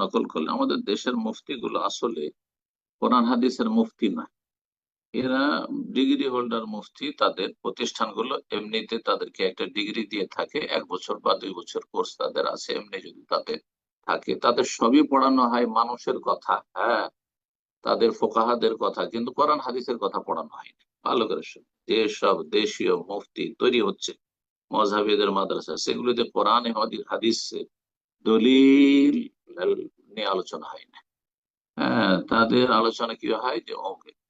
নকল করলে আমাদের দেশের মুফতি গুলো আসলে কোরআন হাদিসের মুফতি না এরা ডিগ্রি হোল্ডার মুফতি, তাদের প্রতিষ্ঠানগুলো এমনিতে তাদেরকে একটা ডিগ্রি দিয়ে থাকে, এক বছর বা দুই বছর কোর্স তাদের আছে, এমনি যদি তাদের থাকে তাদের সবই পড়ানো হয় মানুষের কথা হ্যাঁ তাদের ফোকাহাদের কথা, কিন্তু কোরআন হাদিসের কথা পড়ানো হয়নি ভালো করে। যেসব দেশীয় মুফতি তৈরি হচ্ছে মজাবিদের মাদ্রাসা, সেগুলিতে কোরআন হাদিস দলিল নিয়ে আলোচনা হয় না হ্যাঁ তাদের আলোচনা কি হয় যে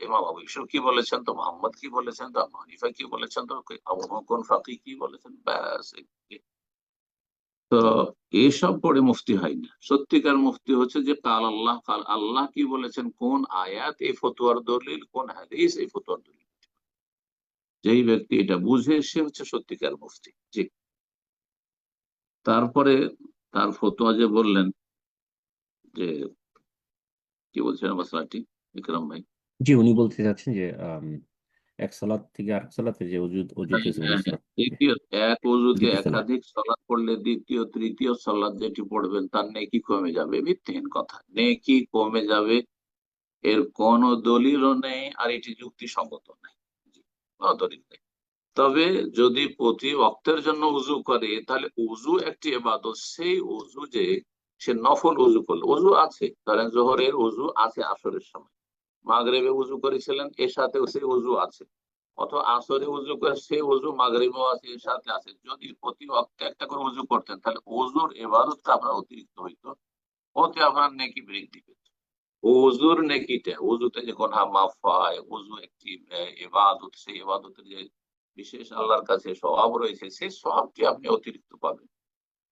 ইমাম আবু ইউসুফ কি বলেছেন তো, মোহাম্মদ কি বলেছেন তো, আবু হানিফা কি বলেছেন তো আবু কোন ফাকি কি বলেছেন? ব্যাস তো এইসব পড়ে মুফতি হয় না সত্যিকার মুফতি হচ্ছে যে, কাল আল্লাহ কাল আল্লাহ কি বলেছেন? কোন আয়াত এই ফতুয়ার দলিল, কোন হাদিস এই ফতুয়ার দলিল? যেই ব্যক্তি এটা বুঝে, সে হচ্ছে সত্যিকার মুফতি। জি। তারপরে তার ফতোয়া যে বললেন যে কি বলছেন মশলাটি বিক্রম ভাই। জি উনি বলতে চাচ্ছেন যে এক সালাত থেকে আরেক সালাতে যে অজু হ্যাঁ, হ্যাঁ, হ্যাঁ। দ্বিতীয় এক দ্বিতীয় সালাত। পড়লে দ্বিতীয় তৃতীয় সলাৎ যেটি পড়বেন তার নেকি কমে যাবে। ভিত্তিহীন কথা। নেকি কমে যাবে এর কোন দলিলও নেই আর এটি যুক্তিসঙ্গত নেই কোনো দলিল নেই। তবে যদি প্রতি অক্তের জন্য উজু করে তাহলে উজু একটি এবাদত সেই উজু যে সে নফল উজু করল। উজু আছে, ধরেন জোহরের উজু আছে আসরের সময়। মাগরেবে উজু করেছিলেন, এর সাথেও সেই উজু আছে। অথবা আসরে উজু করে সেই উজু, মাগরিবেও আছে, এর সাথে আছে। যদি প্রতি অক্টে একটা করে উজু করতেন, তাহলে ওজুর এবাদতটা আপনার অতিরিক্ত হইতো। ওতে আপনার নেকি বৃদ্ধি পেত ওজুর নেকিটা, উজুতে যে গোনা মাফ হয়, উজু একটি এবাদত সেই এবাদতের যে বিশেষ আল্লাহর কাছে স্বভাব রয়েছে, সেই স্বভাবটি আপনি অতিরিক্ত পাবেন।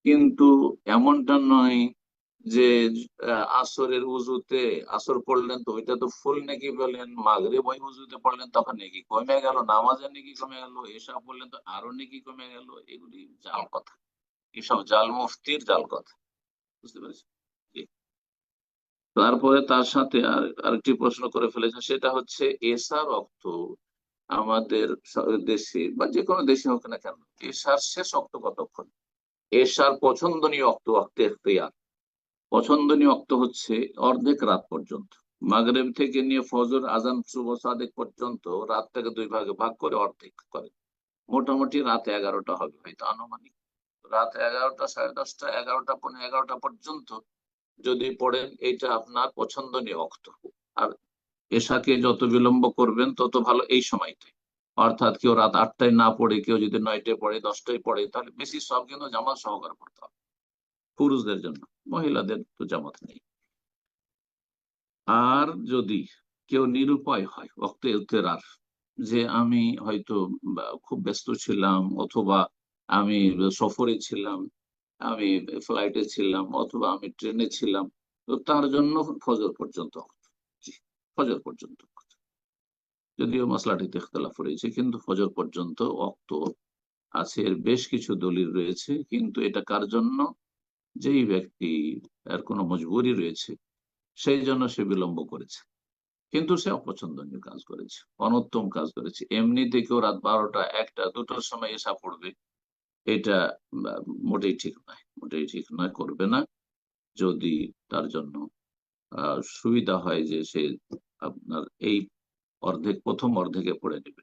কিন্তু এমনটা নয় যে আসরের উজুতে, আসর পড়লেন তো ওইটা তো ফুল নাকি বলেন মাগরে ওই উজুতে পড়লেন তখন নাকি কমে গেল, নামাজের নাকি কমে গেল এসব পড়লেন তো আরও নাকি কমে গেল, এগুলি জাল কথা। এসব জাল মুফতির জাল কথা, বুঝতে পেরেছেন? জি। তারপরে তার সাথে আর, আরেকটি প্রশ্ন করে ফেলেছেন, সেটা হচ্ছে এসা রক্ত আমাদের দেশে বা যে কোনো দেশে হোক না কেন এসার শেষ অক্ত কতক্ষণ? এসার পছন্দনীয় অক্ত, অক্তে এখতিয়ার। পছন্দনীয় অক্ত হচ্ছে অর্ধেক রাত পর্যন্ত। মাগরেব থেকে নিয়ে ফজর আজান শুভ, সাদেক পর্যন্ত রাতটাকে দুই ভাগে ভাগ করে অর্ধেক করে। মোটামুটি রাত এগারোটা হবে হয়তো আনুমানিক। রাত এগারোটা, সাড়ে দশটা, এগারোটা পনেরো এগারোটা পর্যন্ত যদি পড়েন এটা আপনার পছন্দনীয় অক্ত। আর এশাকে যত বিলম্ব করবেন, তত ভালো এই সময়টাই অর্থাৎ কেউ রাত আটটায় না পড়ে, কেউ যদি নয়টায় পড়ে, দশটায় পড়ে, তাহলে বেশি সব কিন্তু জামাত সহকার পড়তে হবে পুরুষদের জন্য, মহিলাদের তো জামাত নেই আর যদি কেউ নিরুপায় হয় অক্তে উত্তেরার, যে আমি হয়তো খুব ব্যস্ত ছিলাম, অথবা আমি সফরে ছিলাম, আমি ফ্লাইটে ছিলাম, অথবা আমি ট্রেনে ছিলাম, তো তার জন্য ফজর পর্যন্ত ফজর পর্যন্ত। যদিও মশলাটিতে ইখতলাফ রয়েছে, কিন্তু ফজর পর্যন্ত অক্ত আছে। এর বেশ কিছু দলিল রয়েছে, কিন্তু এটা কার জন্য? যেই ব্যক্তি আর কোনো মজবুরি রয়েছে, সেই জন্য সে বিলম্ব করেছে। কিন্তু সে অপছন্দনীয় কাজ করেছে, অনুত্তম কাজ করেছে। এমনিতে কেউ রাত বারোটা, একটা, দুটোর সময় এসা পড়বে, এটা মোটেই ঠিক নয়, মোটেই ঠিক নয়, করবে না। যদি তার জন্য সুবিধা হয় যে সে আপনার এই অর্ধেক প্রথম অর্ধেকে পড়ে নেবে।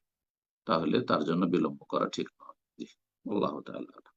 তাহলে তার জন্য বিলম্ব করা ঠিক নয়। আল্লাহ তাআলা।